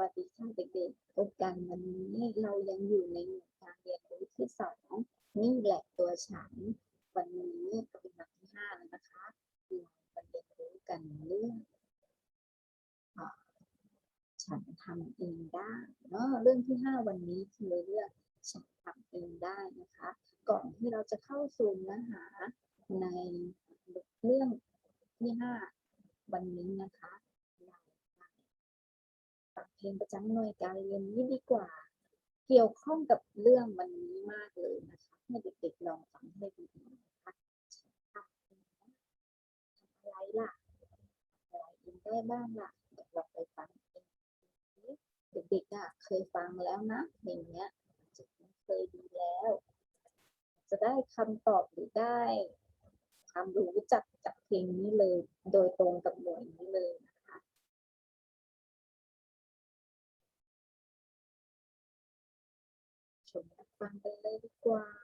วัสดีค่ะเด็กๆพบกันวันนี้เรายังอยู่ในหมวดการเรียนรู้ที่สองนี่แหละตัวฉัน วันนี้ก็เป็นวันที่ห้าแล้วนะคะเราเรียนรู้กันเรื่องอฉันทำเองได้เนาะเรื่องที่ห้าวันนี้คือเรื่องฉันทำเองได้นะคะ ก่อนที่เราจะเข้าสู่เนื้อหาในเรื่องที่ห้าวันนี้นะคะ ลงประจำหน่วยการเรียนนี้ดีกว่า เกี่ยวข้องกับเรื่องวันนี้มากเลยนะคะ ให้เด็กๆลองฟังให้ดีๆนะคะทำอะไรล่ะอะไรเองได้บ้างล่ะเดี๋ยวเราไปฟังเองเด็กๆอะเคยฟังแล้วนะเพลงเนี้ยจะเคยดีแล้ว จะได้คำตอบหรือได้ความรู้จักจากเพลงนี้เลย โดยตรงกับหน่วยนี้เลย มรับฟั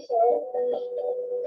谢谢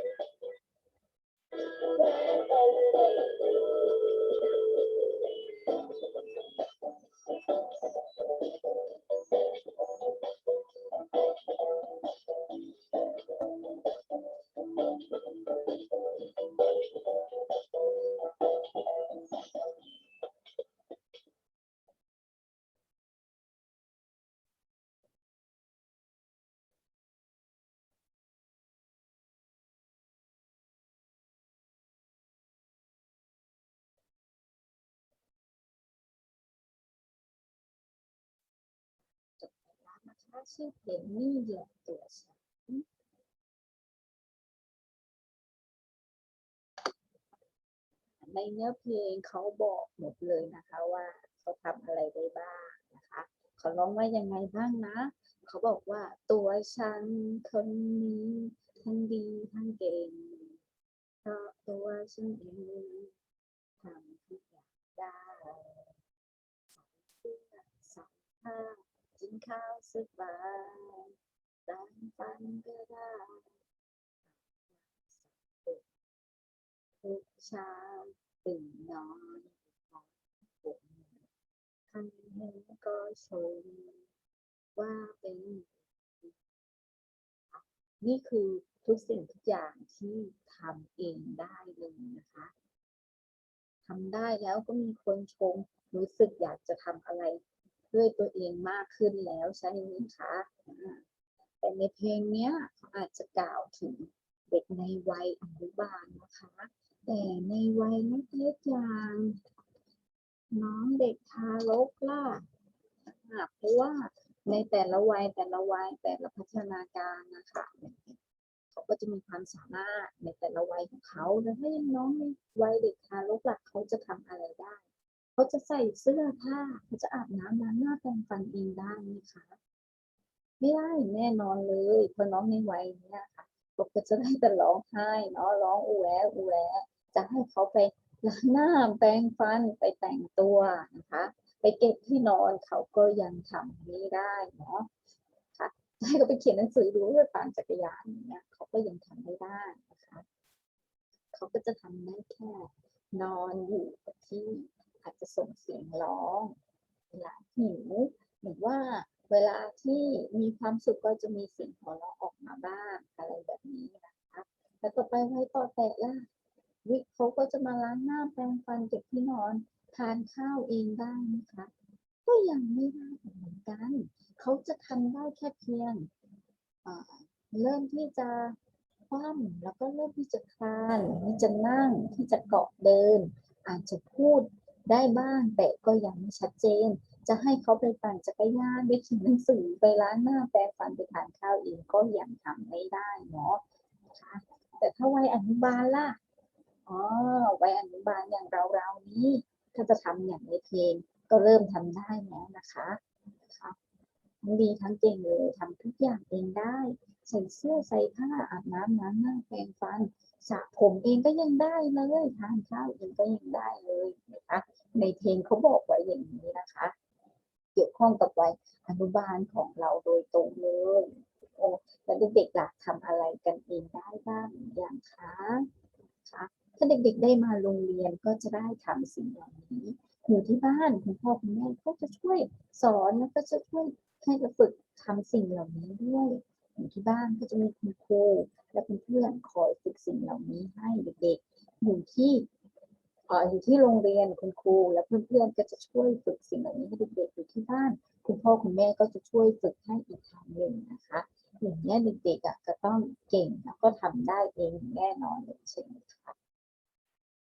แล้วนะคะชื่อเพลงนี่แหละตัวฉันในเนื้อเพลงเขาบอกหมดเลยนะคะว่าเขาทำอะไรได้บ้างนะคะเขาร้องว่ายังไงบ้างนะ เขาบอกว่าตัวฉันคนนี้ทั้งดีทั้งเก่งเพราะตัวฉันเองทำทุกอย่างได้ใส่เสื้อใส่ผ้า กินข้าวสบายแปรงฟันก็ได้ทุกเช้าตื่นนอนผมท่านเห็นก็ชมว่าเป็น นี่คือทุกสิ่งทุกอย่างที่ทำเองได้เลยนะคะทำได้แล้วก็มีคนชมรู้สึกอยากจะทำอะไร ด้วยตัวเองมากขึ้นแล้วใช่ไหมคะแต่ในเพลงเนี้ยเขาอาจจะกล่าวถึงเด็กในวัยอนุบาลนะคะ แต่ในวัยเล็กๆอย่างน้องเด็กทารกล่ะเพราะว่าในแต่ละวัยแต่ละวัยแต่ละพัฒนาการนะคะเขาก็จะมีความสามารถในแต่ละวัยของเขาแล้วถ้ายังน้องในวัยเด็กทารกล่ะเขาจะทำอะไรได้ เขาจะใส่เสื้อผ้าเขาจะอาบน้ำล้างหน้าแปรงฟันเองได้ไหมคะไม่ได้แน่นอนเลยเพราะน้องในวัยเนี้ยค่ะเขาก็จะได้แต่ร้องไห้เนาะร้องอูแวอูแวจะให้เขาไปล้างหน้าแปรงฟันไปแต่งตัวนะคะ ไปเก็บที่นอนเขาก็ยังทำไม่ได้เนาะค่ะให้เขาไปเขียนหนังสือดูว่าปั่นจักรยานเงี้ยเขาก็ยังทำไม่ได้นะคะ เขาก็จะทำได้แค่นอนอยู่กับที่ อาจจะส่งเสียงร้อง เวลาหิวหรือว่าเวลาที่มีความสุขก็จะมีเสียงหัวเราะออกมาบ้างอะไรแบบนี้นะคะ แล้วต่อไปไว้ต่อแตะล่ะวิเขาก็จะมาล้างหน้าแปรงฟันเก็บที่นอนทานข้าวเองได้นะคะ ก็ยังไม่ได้เหมือนกัน เขาจะทำได้แค่เพียงเริ่มที่จะคว่ำแล้วก็เริ่มที่จะคลานที่จะนั่งที่จะเกาะเดิน อาจจะพูด ได้บ้าง แต่ก็ยังไม่ชัดเจน จะให้เขาไปปั่นจักรยานไปเขียนหนังสือไปล้างหน้าแปรงฟันไปทานข้าวเองก็ยังทำไม่ได้เนาะนะคะแต่ถ้าวัยอนุบาลล่ะอ๋อวัยอนุบาลอย่างเราเราๆนี้ถ้าจะทำอย่างในเพลงก็เริ่มทำได้แล้วนะคะนะคะทั้งดีทั้งเก่งเลยทำทุกอย่างเองได้ ใส่เสื้อใส่ผ้าอาบน้ำล้างหน้าแปรงฟันสระผมเองก็ยังได้เลยทานข้าวเองก็ยังได้เลยนะคะในเพลงเขาบอกไว้อย่างนี้นะคะ เกี่ยวข้องกับวัยอนุบาลของเราโดยตรงเลยโอ้แล้วเด็กๆล่ะทำอะไรกันเองได้บ้างอย่างคะคะถ้าเด็กๆได้มาโรงเรียนก็จะได้ทำสิ่งเหล่านี้อยู่ที่บ้านคุณพ่อคุณแม่ก็จะช่วยสอนแล้วก็จะช่วยให้เราฝึกทำสิ่งเหล่านี้ด้วย อยู่ที่บ้านก็จะมีคุณครูและเพื่อนคอยฝึกสิ่งเหล่านี้ให้เด็กๆอยู่ที่เอ่ออยู่ที่โรงเรียนคุณครู และเพื่อนๆก็จะช่วยฝึกสิ่งเหล่านี้ให้เด็กๆอยู่ที่บ้าน คุณพ่อคุณแม่ก็จะช่วยฝึกให้อีกทางหนึ่งนะคะอย่างนี้เด็กๆอะจะต้องเก่งแล้วก็ทำได้เองแน่นอนเลยใช่ไหมคะ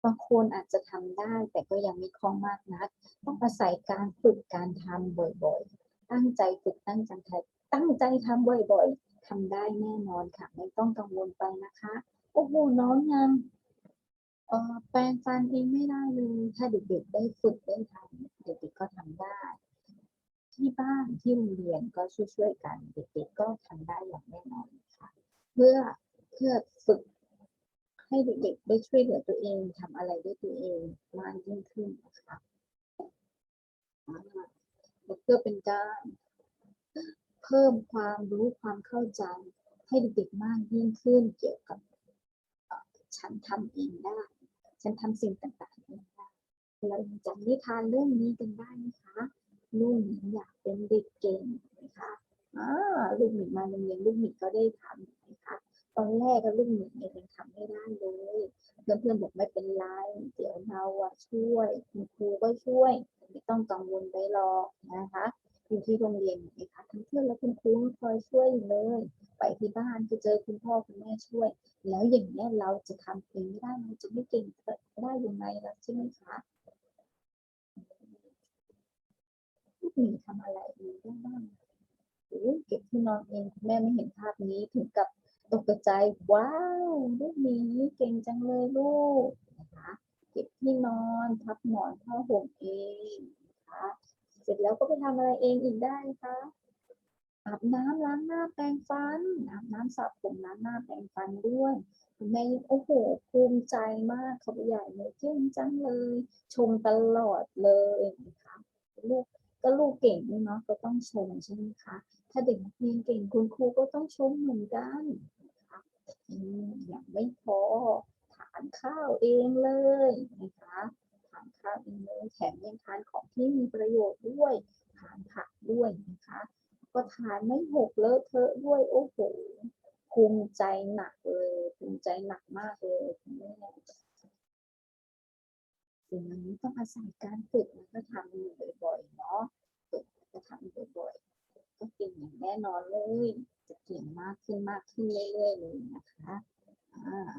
บางคนอาจจะทำได้แต่ก็ยังไม่คล่องมากนัก ต้องอาศัยการฝึกการทำบ่อยๆ ตั้งใจฝึกตั้งใจทำตั้งใจทำบ่อยๆ ทำได้แน่นอนค่ะ ไม่ต้องกังวลไปนะคะ โอ้โหน้องยังเอ่อแปรงฟันเองไม่ได้เลย ถ้าเด็กๆได้ฝึกได้ทำเด็กๆก็ทำได้ ที่บ้านที่โรงเรียนก็ช่วยๆกันเด็กๆก็ทำได้อย่างแน่นอนค่ะ เพื่อเพื่อฝึกให้เด็กๆได้ช่วยเหลือตัวเองทำอะไรด้วยตัวเองมากยิ่งขึ้นนะคะอ่าและเพื่อเป็นการ เพิ่มความรู้ความเข้าใจให้เด็กๆมากยิ่งขึ้นเกี่ยวกับฉันทำเองได้ ฉันทำสิ่งต่างๆเองได้เราจำนิทานเรื่องนี้กันได้ไหมคะลูกหมีอยากเป็นเด็กเก่งนะคะอ่าลูกหมีมาโรงเรียนลูกหมีก็ได้ทำนะคะตอนแรกก็ลูกหมีเนี่ยยังทำไม่ได้เลยเพื่อนๆบอกไม่เป็นไรเดี๋ยวเราอะช่วยคุณครูก็ช่วย ไม่ต้องกังวลไปหรอกนะคะอยู่ที่โรงเรียนนะคะทั้ง พื่อนและคุณครูคอยช่วยเลย ไปที่บ้านก็เจอคุณพ่อคุณแม่ช่วย แล้วอย่างนี้เราจะทำเองไม่ได้เราจะไม่เก่งได้ยังไงล่ะใช่ไหมคะลูกหมีทำอะไรเองได้บ้างโอ้เก็บที่นอนเองคุณแม่ไม่เห็นภาพนี้ถึงกับตกใจว้าวลูกหมีเก่งจังเลยลูกนะคะเก็บที่นอนพับหมอนผ้าห่มเองนะคะเสร็จแล้วก็ไปทำอะไรเองอีกได้คะ อาบน้ำล้างหน้าแปรงฟันอาบน้ำสระผมล้างหน้าแปรงฟันด้วยคุณแม่ยิ่งโอ้โหภูมิใจมากเขาใหญ่เลยเก่งจังเลย ชมตลอดเลยนะคะลูกก็ลูกเก่งนี่เนาะก็ต้องชมใช่ไหมคะถ้าเด็กนักเรียนเก่งคุณครูก็ต้องชมเหมือนกันนะคะอย่างไม่พอทานข้าวเองเลยนะคะทานข้าวเองเลยแถมยังทานของที่มีประโยชน์ด้วยทานผักด้วยนะคะ ก็ทานไม่หกเลอะเทอะด้วยโอ้โหภูมิใจหนักเลยภูมิใจหนักมากเลยคุณแม่สิ่งนี้ต้องอาศัยการฝึกแล้วก็ทำอยู่บ่อยๆเนาะฝึกแล้วก็ทำบ่อยๆก็เก่งอย่างแน่นอนเลย จะเก่งมากขึ้นมากขึ้นเรื่อยๆเลยนะคะอ่า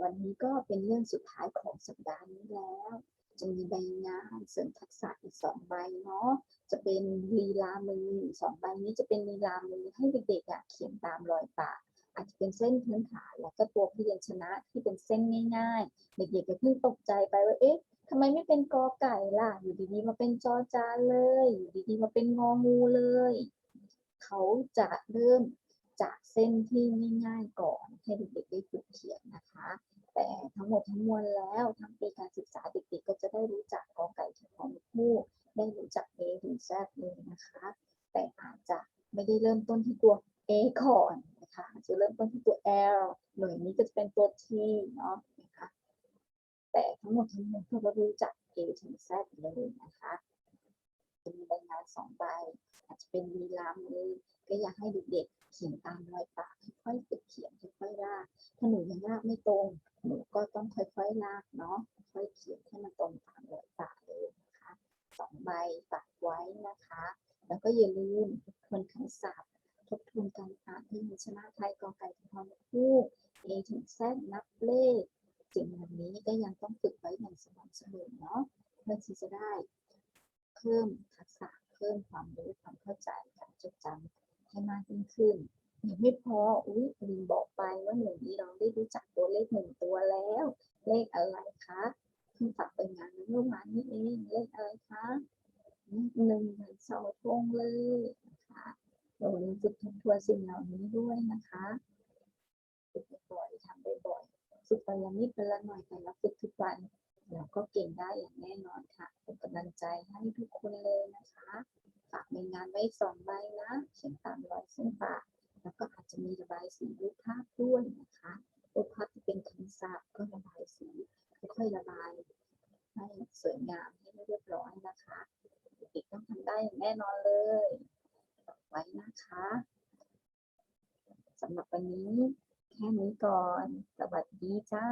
วันนี้ก็เป็นเรื่องสุดท้ายของสัปดาห์นี้แล้ว จะมีใบงานเสริมทักษะอีกสองใบเนาะจะเป็นลีลามือสองใบนี้จะเป็นลีลามือให้เด็กๆอะเขียนตามรอยปากอาจจะเป็นเส้นพื้นฐานแล้วก็ตัวพยัญชนะที่เป็นเส้นง่ายๆ เด็กๆก็เพิ่งตกใจไปว่าเอ๊ะทำไมไม่เป็นกอไก่ล่ะ อยู่ดีๆมาเป็นจอจานเลย อยู่ดีๆมาเป็นงองูเลย เขาจะเริ่ม จากเส้นที่ง่ายๆก่อนให้เด็กๆได้ฝึกเขียนนะคะ แต่ทั้งหมดทั้งมวลแล้วทั้งปีการศึกษาเด็กๆก็จะได้รู้จักกอไก่ถึงของคู่ได้รู้จัก A ถึง Z เลยนะคะ แต่อาจจะไม่ได้เริ่มต้นที่ตัว A ก่อนนะคะจะเริ่มต้นที่ตัว L หน่วยนี้ก็จะเป็นตัว T เนาะนะคะแต่ทั้งหมดทั้งมวลก็รู้จัก A ถึง Z เลยนะคะ จะมีใบงานสองใบ อาจจะเป็นลีลามือก็อยากให้เด็กๆเขียนตามรอยปากค่อยๆฝึกเขียนค่อยๆลากถ้าหนูยังลากไม่ตรงหนูก็ต้องค่อยๆลากเนาะค่อยๆเขียนให้มันตรงตามรอยปากเลยนะคะสองใบฝากไว้นะคะ แล้วก็อย่าลืมทบทวนคำศัพท์ทบทวนการอ่านที่มีชนะไทยกอไก่ถึงพอคู่เอถึงแซดนับเลขสิ่งเหล่านี้ก็ยังต้องฝึกไว้อย่างสม่ำเสมอเนาะเพื่อที่จะได้ พิ่มทักษะเพิ่มความรู้ความเข้าใจการจดจำให้มากยิ่งขึ้นยังไม่พออุ้ยลืมบอกไปว่าหนึ่งนี้เราได้รู้จักตัวเลขหนึ่งตัวแล้ว เลขอะไรคะเพิ่งฝากไปงานเมื่อวานนี้เองเลขอะไรคะหนึ่งหมือนเสาธงเลยนะคะเราลืมฝึกทบทวนสิ่งเหล่านี้ด้วยนะคะฝึกบ่อยๆทำบ่อยๆฝึกไปละนิดไปละหน่อยแต่ละฝึกทุกวัน เราก็เก่งได้อย่างแน่นอนค่ะเป็นกำลังใจให้ทุกคนเลยนะคะ ฝากในงานไว้สองใบนะเขียนตามรอยเส้นปากแล้วก็อาจจะมีระบายสีรูปภาพด้วยนะคะรูปภาพที่เป็นคำศัพท์ก็ระบายสีค่อยๆระบายให้สวยงามให้เรียบร้อยนะคะเด็กต้องทำได้อย่างแน่นอนเลยไว้นะคะสำหรับวันนี้แค่นี้ก่อน สวัสดีจ้า